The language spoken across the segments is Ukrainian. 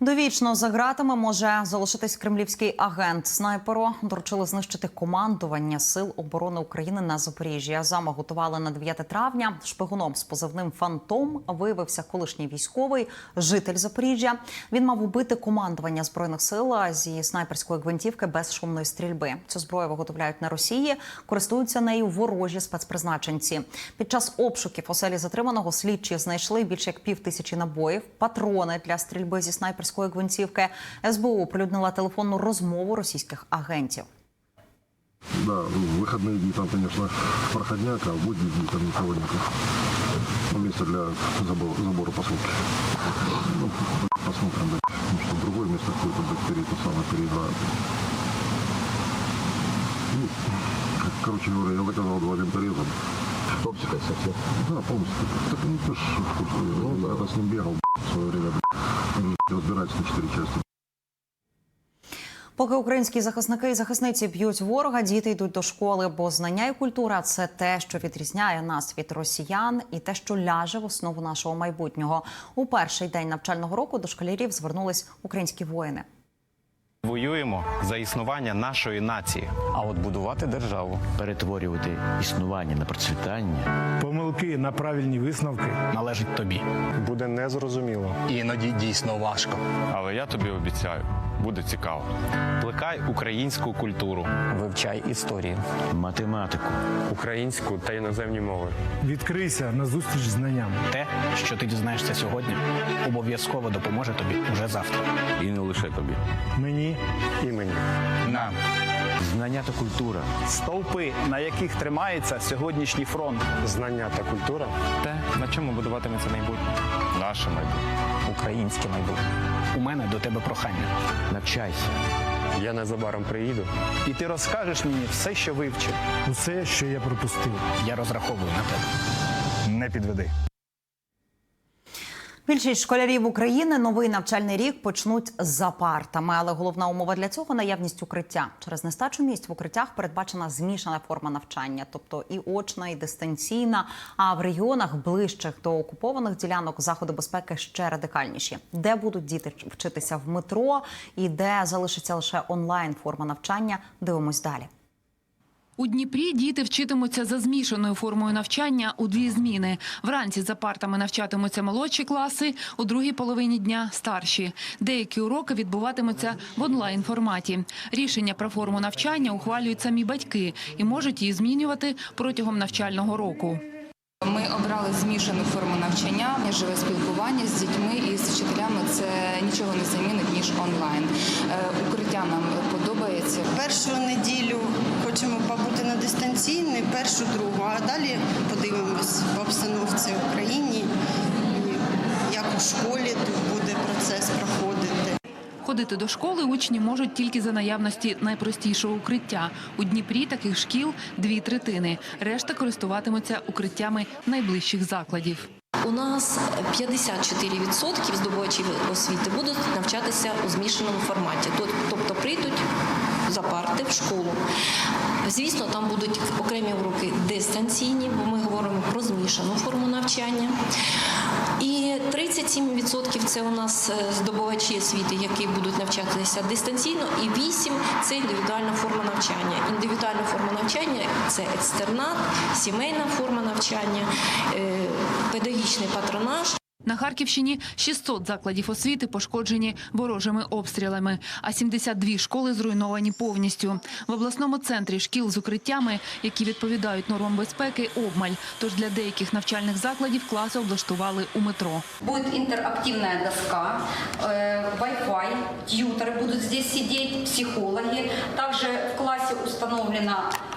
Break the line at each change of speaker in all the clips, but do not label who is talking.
Довічно за ґратами може залишитись кремлівський агент. Снайперу доручили знищити командування сил оборони України на Запоріжжі. Зама готували на 9 травня. Шпигуном з позивним Фантом виявився колишній військовий житель Запоріжжя. Він мав убити командування збройних сил зі снайперської гвинтівки без шумної стрільби. Цю зброю виготовляють на Росії, користуються нею ворожі спецпризначенці. Під час обшуків оселі затриманого слідчі знайшли більше як пів тисячі набоїв, патрони для стрільби зі снайперської гвинтівки. СБУ оприлюднила телефонну розмову російських агентів.
Да, ну, в выходные дни там, конечно, проходняк, а в будние дни там никого нету. Ну, место для забора, забора посылки. Ну, посмотрим, да. Ну, что другое место какое-то будет перед, то самое, переиграют. Ну, как- короче говоря, я заказал два винтореза.
Топсика совсем.
Да, полностью. Так ну, ты ж в курсе. Ну, да. Я с ним бегал в свое время. Он же разбирается на чотири частини.
Поки українські захисники і захисниці б'ють ворога, діти йдуть до школи, бо знання і культура це те, що відрізняє нас від росіян, і те, що ляже в основу нашого майбутнього. У перший день навчального року до школярів звернулись українські воїни.
Воюємо за існування нашої нації.
А от будувати державу
перетворювати існування на процвітання.
Помилки на правильні висновки
належить тобі.
Буде незрозуміло.
Іноді дійсно важко.
Але я тобі обіцяю, буде цікаво. Плекай українську культуру.
Вивчай історію.
математику.
Українську та іноземні мови.
відкрийся на зустріч знанням.
Те, що ти дізнаєшся сьогодні, обов'язково допоможе тобі вже завтра.
І не лише тобі.
Мені
І мені.
Нам
Знання та культура
Стовпи, на яких тримається сьогоднішній фронт.
Знання та культура
Те, на чому будуватиметься майбутнє. Наше майбутнє.
українське майбутнє. У мене до тебе прохання.
навчайся.
я незабаром приїду.
І ти розкажеш мені все, що вивчив.
усе, що я пропустив.
Я розраховую на тебе. Не підведи.
Більшість школярів України новий навчальний рік почнуть за партами, але головна умова для цього наявність укриття. Через нестачу місць в укриттях передбачена змішана форма навчання, тобто і очна, і дистанційна. А в регіонах ближчих до окупованих ділянок заходи безпеки ще радикальніші, де будуть діти вчитися в метро і де залишиться лише онлайн форма навчання. Дивимось далі.
У Дніпрі діти вчитимуться за змішаною формою навчання у дві зміни. Вранці за партами навчатимуться молодші класи, у другій половині дня – старші. Деякі уроки відбуватимуться в онлайн-форматі. Рішення про форму навчання ухвалюють самі батьки і можуть її змінювати протягом навчального року.
Ми обрали змішану форму навчання, живе спілкування з дітьми і з вчителями. Це нічого не замінить ніж онлайн. Е, Укриття нам подобається.
Першу неділю хочемо побути на дистанційній, першу другу, а далі подивимось по обстановці в Україні, як у школі тут буде процес проходити.
Ходити до школи учні можуть тільки за наявності найпростішого укриття. У Дніпрі таких шкіл дві третини. Решта користуватимуться укриттями найближчих закладів.
У нас 54% здобувачів освіти будуть навчатися у змішаному форматі, Тоб- тобто прийдуть за парти в школу. Звісно, там будуть окремі уроки дистанційні, бо ми говоримо про змішану форму навчання. І 37% це у нас е, здобувачі освіти, які будуть навчатися дистанційно, і 8% це індивідуальна форма навчання. Індивідуальна форма навчання це екстернат, сімейна форма навчання, е, педагогічний патронаж.
На Харківщині 600 закладів освіти пошкоджені ворожими обстрілами, а 72 школи зруйновані повністю. В обласному центрі шкіл з укриттями, які відповідають нормам безпеки, обмаль. Тож для деяких навчальних закладів класи облаштували у метро.
Будет интерактивная доска, э, Wi-Fi, тьютеры будут здесь сидеть, психологи. Также в классе установлена э,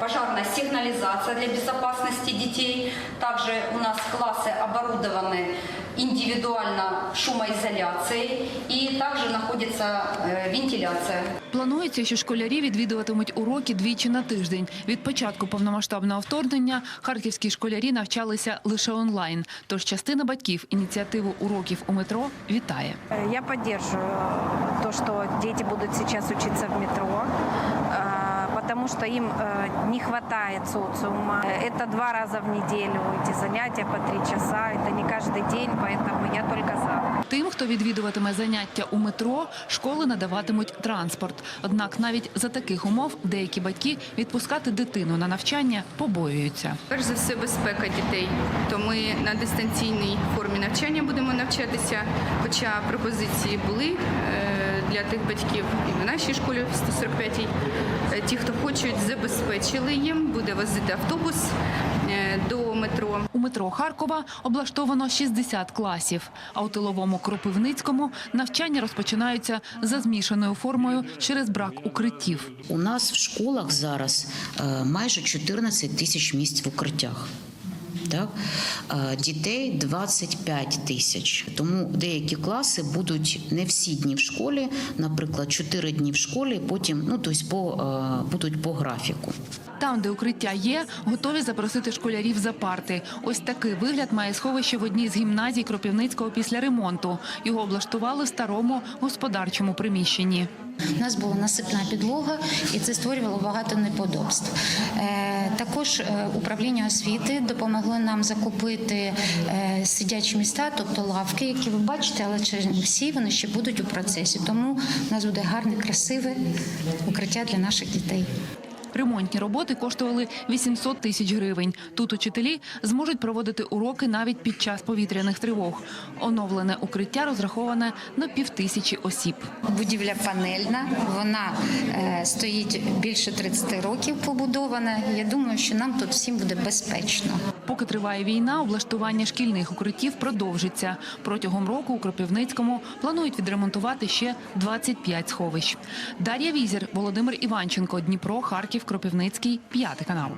пожарная сигнализация для безопасности детей. Также у нас классы оборудованы индивидуально шумоизоляцией и также находится э, вентиляция.
Планується, що школярі відвідуватимуть уроки двічі на тиждень. Від початку повномасштабного вторгнення харківські школярі навчалися лише онлайн. Тож частина батьків ініціативу уроків у метро вітає.
Я поддерживаю то, что дети будут сейчас учиться в метро,
потому что им э, не хватает социума. Это два раза в неделю эти занятия по три часа. Это не каждый день, поэтому я только за.
Тим, хто відвідуватиме заняття у метро, школи надаватимуть транспорт. Однак навіть за таких умов деякі батьки відпускати дитину на навчання побоюються.
Перш за все, безпека дітей. То ми на дистанційній формі навчання будемо навчатися. Хоча пропозиції були е, для тих батьків і в нашій школі в 145-й. Е, Ті, хто хочуть, забезпечили їм, буде возити автобус е, до метро.
У метро Харкова облаштовано 60 класів, а у тиловому Кропивницькому навчання розпочинаються за змішаною формою через брак укриттів.
У нас в школах зараз е, майже 14 тисяч місць в укриттях. Так? Дітей 25 тисяч. Тому деякі класи будуть не всі дні в школі, наприклад, 4 дні в школі, потім ну, тобто по, будуть по графіку.
Там, де укриття є, готові запросити школярів за парти. Ось такий вигляд має сховище в одній з гімназій Кропивницького після ремонту. Його облаштували в старому господарчому приміщенні.
У нас була насипна підлога, і це створювало багато неподобств. Е, Також е, управління освіти допомогло нам закупити е, сидячі міста, тобто лавки, які ви бачите, але через всі вони ще будуть у процесі. Тому у нас буде гарне, красиве укриття для наших дітей.
Ремонтні роботи коштували 800 тисяч гривень. Тут учителі зможуть проводити уроки навіть під час повітряних тривог. Оновлене укриття розраховане на півтисячі осіб.
Будівля панельна, вона е, стоїть більше 30 років побудована. Я думаю, що нам тут всім буде безпечно.
Поки триває війна, облаштування шкільних укриттів продовжиться. Протягом року у Кропивницькому планують відремонтувати ще 25 сховищ. Дар'я Візір, Володимир Іванченко, Дніпро, Харків, Кропивницький, п'ятий канал.